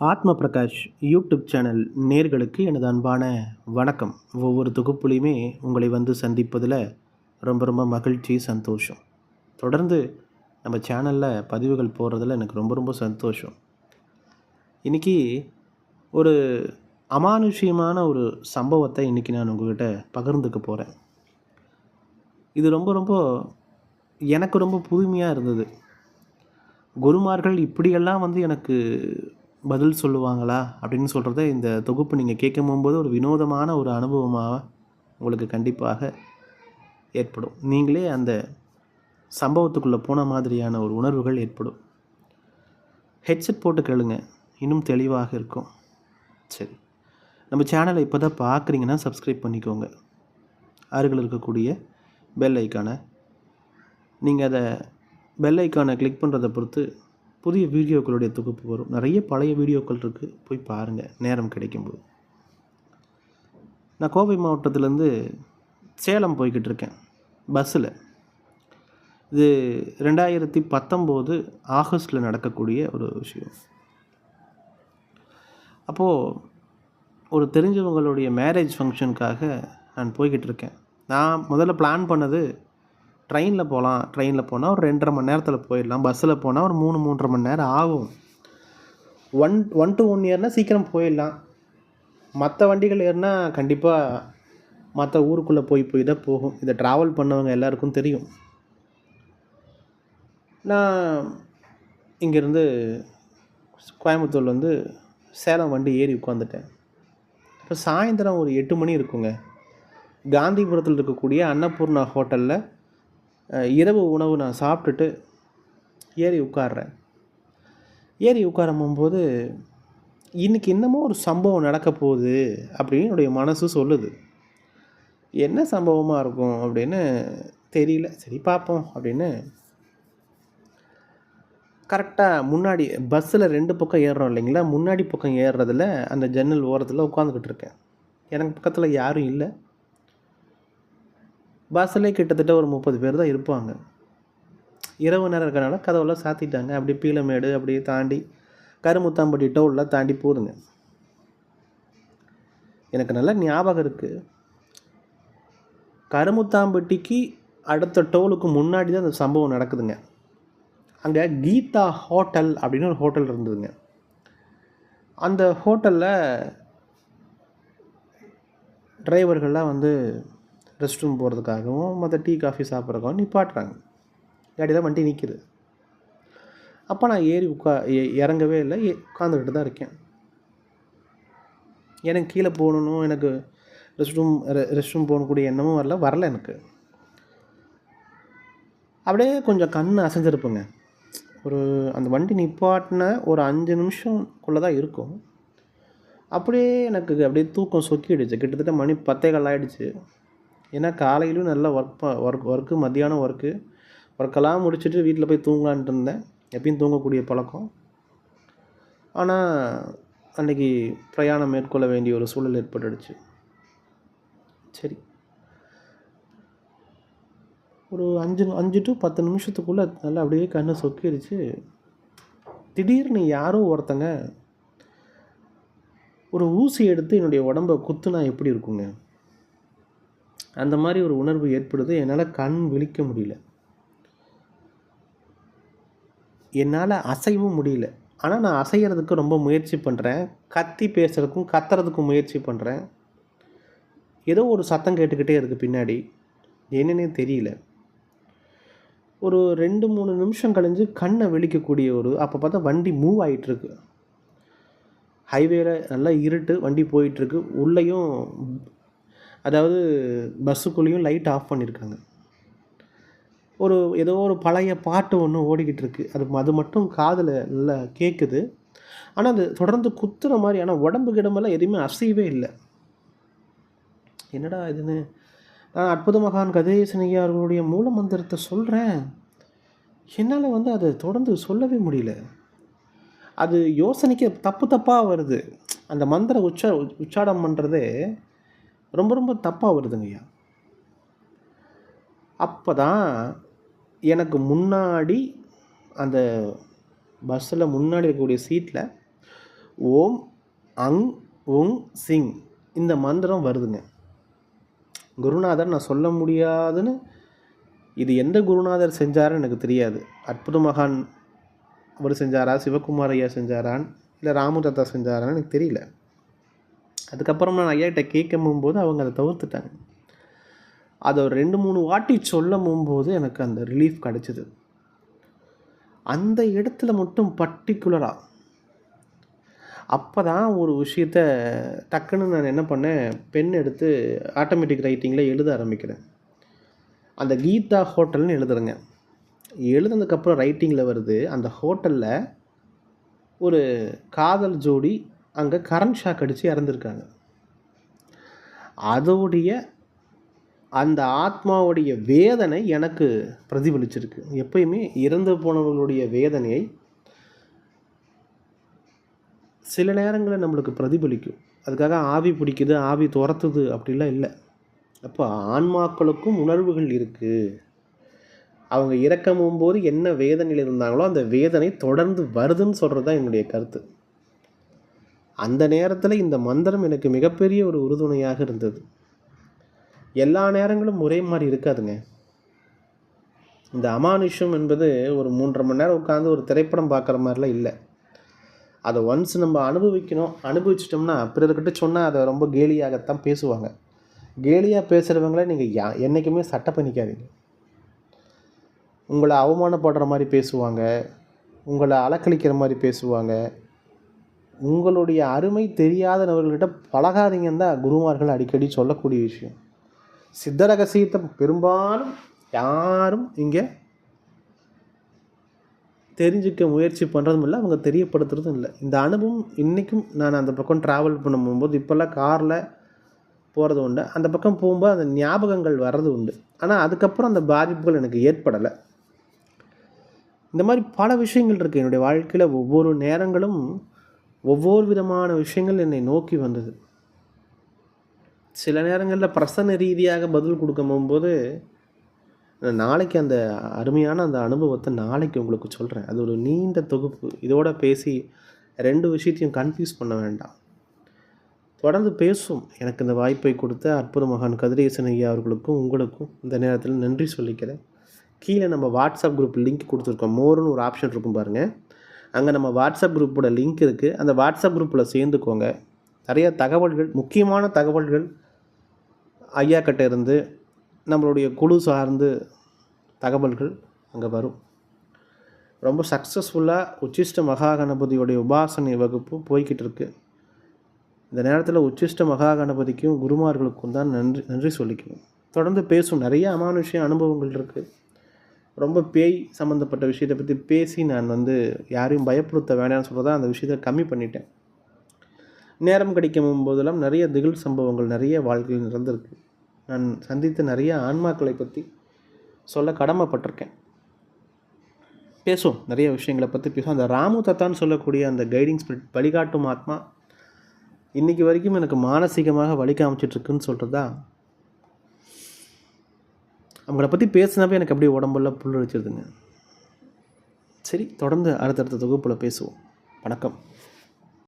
ஆத்ம Prakash YouTube channel நேர்களுக்கு எனது அன்பான வணக்கம். ஒவ்வொரு தொகுப்புலையுமே உங்களை வந்து சந்திப்பதில் ரொம்ப ரொம்ப மகிழ்ச்சி சந்தோஷம். தொடர்ந்து நம்ம சேனலில் பதிவுகள் போடுறதில் எனக்கு ரொம்ப ரொம்ப சந்தோஷம். இன்றைக்கி ஒரு அமானுஷ்யமான ஒரு சம்பவத்தை இன்றைக்கி நான் உங்கள்கிட்ட பகிர்ந்துக்க போகிறேன் இது ரொம்ப ரொம்ப எனக்கு ரொம்ப புதுமையாக இருந்தது. குருமார்கள் இப்படியெல்லாம் வந்து எனக்கு பதில் சொல்லுவாங்களா அப்படின்னு சொல்கிறத இந்த தொகுப்பு நீங்கள் கேட்கும் போகும்போது ஒரு வினோதமான ஒரு அனுபவமாக உங்களுக்கு கண்டிப்பாக ஏற்படும். நீங்களே அந்த சம்பவத்துக்குள்ளே போன மாதிரியான ஒரு உணர்வுகள் ஏற்படும். ஹெட்செட் போட்டு கேளுங்க. இன்னும் தெளிவாக இருக்கும். சரி. நம்ம சேனலை இப்போ தான் பார்க்குறீங்கன்னா சப்ஸ்கிரைப் பண்ணிக்கோங்க. அருகில் இருக்கக்கூடிய பெல் ஐக்கானை நீங்கள் அதை பெல் ஐக்கானை கிளிக் பண்ணுறதை பொறுத்து புதிய வீடியோக்களுடைய தொகுப்பு வரும். நிறைய பழைய வீடியோக்கள் இருக்குது போய் பாருங்கள் நேரம் கிடைக்கும்போது. நான் கோவை மாவட்டத்துலேருந்து சேலம் போய்கிட்டு இருக்கேன். பஸ்ஸில். இது ரெண்டாயிரத்தி பத்தொம்போது ஆகஸ்டில் நடக்கக்கூடிய ஒரு விஷயம். அப்போது ஒரு தெரிஞ்சவங்களுடைய மேரேஜ் ஃபங்க்ஷனுக்காக நான் போய்கிட்டு இருக்கேன். நான் முதல்ல பிளான் பண்ணது ட்ரெயினில் போகலாம் ட்ரெயினில் போனால் ஒரு ரெண்டரை மணி நேரத்தில் போயிடலாம். பஸ்ஸில் போனால் ஒரு மூணு மூன்றரை மணி நேரம் ஆகும். ஒன் ஒன் டு ஒன் இயர்னால் சீக்கிரம் போயிடலாம். மற்ற வண்டிகள் ஏறினா கண்டிப்பாக மற்ற ஊருக்குள்ளே போய் போய் தான் போகும். இதை ட்ராவல் பண்ணவங்க எல்லாருக்கும் தெரியும். நான் இங்கேருந்து கோயம்புத்தூர்ல வந்து சேலம் வண்டி ஏறி உட்காந்துட்டேன் இப்போ சாயந்தரம் ஒரு எட்டு மணி இருக்குங்க. காந்திபுரத்தில் இருக்கக்கூடிய அன்னபூர்ணா ஹோட்டலில் இரவு உணவு நான் சாப்பிட்டுட்டு ஏறி உட்கார்றேன். ஏறி உட்காரம்போது இன்னைக்கு இன்னமும் ஒரு சம்பவம் நடக்க போகுது அப்படின்னு என்னுடைய மனசு சொல்லுது. என்ன சம்பவமாக இருக்கும் அப்படின்னு தெரியல. சரி பார்ப்போம் அப்படின்னு கரெக்டாக முன்னாடி பஸ்ஸில் ரெண்டு பக்கம் ஏறுறோம் இல்லைங்களா? முன்னாடி பக்கம் ஏறுறதுல அந்த ஜன்னல் ஓரத்தில் உட்காந்துக்கிட்டு இருக்கேன். எனக்கு பக்கத்தில் யாரும் இல்லை. பஸ்ஸில் கிட்டத்தட்ட ஒரு முப்பது பேர் தான் இருப்பாங்க. இரவு நேரம் இருக்கிறனால கதவெல்லாம் சாத்திட்டாங்க. அப்படியே பீலமேடு அப்படியே தாண்டி கருமுத்தாம்பட்டி டோல்லாம் தாண்டி போதுங்க. எனக்கு நல்ல ஞாபகம் இருக்குது கருமுத்தாம்பட்டிக்கு அடுத்த டோலுக்கு முன்னாடி தான் அந்த சம்பவம் நடக்குதுங்க. அங்கே கீதா ஹோட்டல் அப்படின்னு ஒரு ஹோட்டல் இருந்ததுங்க. அந்த ஹோட்டலில் டிரைவர்கள்லாம் வந்து ரெஸ்ட் ரூம் போகிறதுக்காகவும் மற்ற டீ காஃபி சாப்பிட்றதுக்காகவும் நிப்பாட்டுறாங்க காடி தான் வண்டி நிற்கிது அப்போ நான் ஏறி உட்கா எ- இறங்கவே இல்லை. உட்காந்துக்கிட்டு தான் இருக்கேன். எனக்கு கீழே போகணும் எனக்கு ரெஸ்ட் ரூம் ரெஸ்ட் ரூம் போகக்கூடிய எண்ணமும் வரல வரல எனக்கு. அப்படியே கொஞ்சம் கண் அசைஞ்சிருப்புங்க. ஒரு அந்த வண்டி நிப்பாட்டின ஒரு அஞ்சு நிமிஷம்குள்ளே தான் இருக்கும். அப்படியே எனக்கு அப்படியே தூக்கம் சொக்கிடுச்சு. கிட்டத்தட்ட மணி பத்தே கால் ஆயிடுச்சு. ஏன்னா காலையிலும் நல்லா ஒர்க் ஒர்க் ஒர்க்கு மத்தியானம் ஒர்க்கு ஒர்க்கெல்லாம் முடிச்சுட்டு வீட்டில் போய் தூங்கலான்ட்டு இருந்தேன். எப்பயும் தூங்கக்கூடிய பழக்கம். ஆனால் அன்னைக்கு பிரயாணம் மேற்கொள்ள வேண்டிய ஒரு சூழல் ஏற்பட்டுடுச்சு. சரி. ஒரு அஞ்சு அஞ்சு டு பத்து நிமிஷத்துக்குள்ளே நல்லா அப்படியே கண்ணை சொக்கிடுச்சு திடீர்னு யாரோ ஒருத்தங்க ஒரு ஊசி எடுத்து என்னுடைய உடம்ப குத்துனா எப்படி இருக்குங்க? அந்த மாதிரி ஒரு உணர்வு ஏற்படுது. என்னால் கண் விழிக்க முடியல. என்னால் அசைவும் முடியல. ஆனால் நான் அசைகிறதுக்கு ரொம்ப முயற்சி பண்ணுறேன் கத்தி பேசுகிறதுக்கும் கத்துறதுக்கும் முயற்சி பண்ணுறேன் ஏதோ ஒரு சத்தம் கேட்டுக்கிட்டே இருக்குது பின்னாடி. என்னன்னே தெரியல. ஒரு ரெண்டு மூணு நிமிஷம் கழிஞ்சு கண்ணை விழிக்கக்கூடிய ஒரு அப்போ பார்த்தா வண்டி மூவ் ஆகிட்டுருக்கு ஹைவேல நல்லா இருட்டு வண்டி போயிட்டுருக்கு. உள்ளேயும் அதாவது பஸ்ஸுக்குள்ளேயும் லைட் ஆஃப் பண்ணியிருக்காங்க. ஒரு ஏதோ ஒரு பழைய பாட்டு ஒன்று ஓடிக்கிட்டு இருக்குது அது அது மட்டும் காதில் நல்லா கேட்குது ஆனால் அது தொடர்ந்து குத்துற மாதிரி ஆனால் உடம்பு கிடமெல்லாம் எதுவுமே அசையவே இல்லை. என்னடா இதுன்னு? நான் அற்புத மகான் கதிரேசன் அவர்களுடைய மூல மந்திரத்தை சொல்கிறேன் என்னால் வந்து அதை தொடர்ந்து சொல்லவே முடியல. அது யோசனைக்கு தப்பு தப்பாக வருது. அந்த மந்திர உச்ச உச்சாடம் பண்ணுறதே ரொம்ப ரொம்ப தப்பாக வருதுங்கய்யா அப்போ தான் எனக்கு முன்னாடி அந்த பஸ்ஸில் முன்னாடி இருக்கக்கூடிய சீட்டில் ஓம் அங் உங் சிங் இந்த மந்திரம் வருதுங்க. குருநாதர் நான் சொல்ல முடியாதுன்னு இது எந்த குருநாதர் செஞ்சாருன்னு எனக்கு தெரியாது. அற்புத மகான் அவர் செஞ்சாரா? சிவகுமார் ஐயா செஞ்சாரான்னு? இல்லை ராமதத்தா செஞ்சாரான்னு எனக்கு தெரியல. அதுக்கப்புறமா நான் ஐயாக்கிட்ட கேட்கும் போது அவங்க அதை தவிர்த்துட்டாங்க. அதை ஒரு ரெண்டு மூணு வாட்டி சொல்லும் போது எனக்கு அந்த ரிலீஃப் கிடச்சிது. அந்த இடத்துல மட்டும் பர்டிகுலராக அப்போ தான் ஒரு விஷயத்த டக்குன்னு நான் என்ன பண்ணேன் பென் எடுத்து ஆட்டோமேட்டிக் ரைட்டிங்கில் எழுத ஆரம்பிக்கிறேன். அந்த கீதா ஹோட்டல்னு எழுதுறேங்க. எழுதுனதுக்கப்புறம் ரைட்டிங்கில் வருது அந்த ஹோட்டலில் ஒரு காதல் ஜோடி அங்கே கரண்ட் ஷாக் அடித்து இறந்துருக்காங்க. அதோடைய அந்த ஆத்மாவுடைய வேதனை எனக்கு பிரதிபலிச்சிருக்கு. எப்பயுமே இறந்து போனவர்களுடைய வேதனையை சில நேரங்களில் நம்மளுக்கு பிரதிபலிக்கும். அதுக்காக ஆவி பிடிக்குது ஆவி துரத்துது அப்படிலாம் இல்லை. அப்போ ஆன்மாக்களுக்கும் உணர்வுகள் இருக்குது அவங்க இறக்கமும் போது என்ன வேதனையில் இருந்தாங்களோ அந்த வேதனை தொடர்ந்து வருதுன்னு சொல்கிறது தான் என்னுடைய கருத்து. அந்த நேரத்தில் இந்த மந்திரம் எனக்கு மிகப்பெரிய ஒரு உறுதுணையாக இருந்தது. எல்லா நேரங்களும் ஒரே மாதிரி இருக்காதுங்க. இந்த அமானுஷம் என்பது ஒரு மூன்றரை மணி நேரம் உட்காந்து ஒரு திரைப்படம் பார்க்குற மாதிரிலாம் இல்லை. அதை ஒன்ஸ் நம்ம அனுபவிக்கணும். அனுபவிச்சிட்டோம்னா பிறர்கிட்ட சொன்னால் அதை ரொம்ப கேலியாகத்தான் பேசுவாங்க. கேலியாக பேசுகிறவங்கள நீங்கள் யா என்றைக்குமே சட்டை பண்ணிக்காதீங்க. உங்களை அவமானப்படுற மாதிரி பேசுவாங்க. உங்களை அலக்கழிக்கிற மாதிரி பேசுவாங்க. உங்களுடைய அருமை தெரியாத நபர்கள்கிட்ட பழகாதீங்கன்னு தான் குருமார்கள் அடிக்கடி சொல்லக்கூடிய விஷயம். சித்த ரகசியத்தை பெரும்பாலும் யாரும் இங்கே தெரிஞ்சுக்க முயற்சி பண்ணுறதும் இல்லை அவங்க தெரியப்படுத்துறதும் இல்லை. இந்த அனுபவம் இன்றைக்கும் நான் அந்த பக்கம் ட்ராவல் பண்ணும்போது இப்போல்லாம் காரில் போகிறது உண்டு. அந்த பக்கம் போகும்போது அந்த ஞாபகங்கள் வர்றது உண்டு. ஆனால் அதுக்கப்புறம் அந்த பாதிப்புகள் எனக்கு ஏற்படலை. இந்த மாதிரி பல விஷயங்கள் இருக்குது என்னுடைய வாழ்க்கையில் ஒவ்வொரு நேரங்களும் ஒவ்வொரு விதமான விஷயங்கள் என்னை நோக்கி வந்தது. சில நேரங்களில் பிரசன்ன ரீதியாக பதில் கொடுக்க போகும்போது நாளைக்கு அந்த அருமையான அந்த அனுபவத்தை நாளைக்கு உங்களுக்கு சொல்கிறேன் அது ஒரு நீண்ட தொகுப்பு. இதோட பேசி ரெண்டு விஷயத்தையும் கன்ஃபியூஸ் பண்ண வேண்டாம். தொடர்ந்து பேசும். எனக்கு இந்த வாய்ப்பை கொடுத்த அற்புத மகான் கதிரேசன் ஐயா அவர்களுக்கும் உங்களுக்கும் இந்த நேரத்தில் நன்றி சொல்லிக்கிறேன். கீழே நம்ம வாட்ஸ்அப் குரூப் லிங்க் கொடுத்துருக்கோம். மோர்னு ஒரு ஆப்ஷன் இருக்கும் பாருங்கள் அங்கே நம்ம வாட்ஸ்அப் குரூப்போட லிங்க் இருக்குது அந்த வாட்ஸ்அப் குரூப்பில் சேர்ந்துக்கோங்க. நிறைய தகவல்கள் முக்கியமான தகவல்கள் ஐயா கிட்ட இருந்து நம்மளுடைய குழு சார்ந்து தகவல்கள் அங்கே வரும். ரொம்ப சக்ஸஸ்ஃபுல்லாக உச்சிஷ்ட மகாகணபதியுடைய உபாசனை வகுப்பு போய்கிட்டு இருக்கு. இந்த நேரத்தில் உச்சிஷ்ட மகாகணபதிக்கும் குருமார்களுக்கும் தான் நன்றி நன்றி சொல்லிக்கணும். தொடர்ந்து பேசும் நிறைய அமானுஷ்ய அனுபவங்கள் இருக்குது ரொம்ப பேய் சம்மந்தப்பட்ட விஷயத்தை பற்றி பேசி நான் வந்து யாரையும் பயப்படுத்த வேணாம்னு சொல்கிறதா அந்த விஷயத்தை கம்மி பண்ணிட்டேன். நேரம் கிடைக்கும் போதெல்லாம் நிறைய திகில் சம்பவங்கள் நிறைய வாழ்க்கையில் நடந்திருக்கு. நான் சந்தித்த நிறைய ஆன்மாக்களை பற்றி சொல்ல கடமைப்பட்டிருக்கேன். பேசும் நிறைய விஷயங்களை பற்றி பேசும் அந்த ராமு தத்தான்னு சொல்லக்கூடிய அந்த கைடிங் ஸ்பிரிட் வழிகாட்டும் ஆத்மா இன்றைக்கி வரைக்கும் எனக்கு மானசீகமாக வழி காமிச்சிட்ருக்குன்னு சொல்கிறது தான் அவங்கள பற்றி பேசினாவே எனக்கு அப்படியே உடம்பெல்லாம் புல் அடிச்சிருதுங்க சரி தொடர்ந்து அடுத்தடுத்த தொகுப்பில் பேசுவோம். வணக்கம்.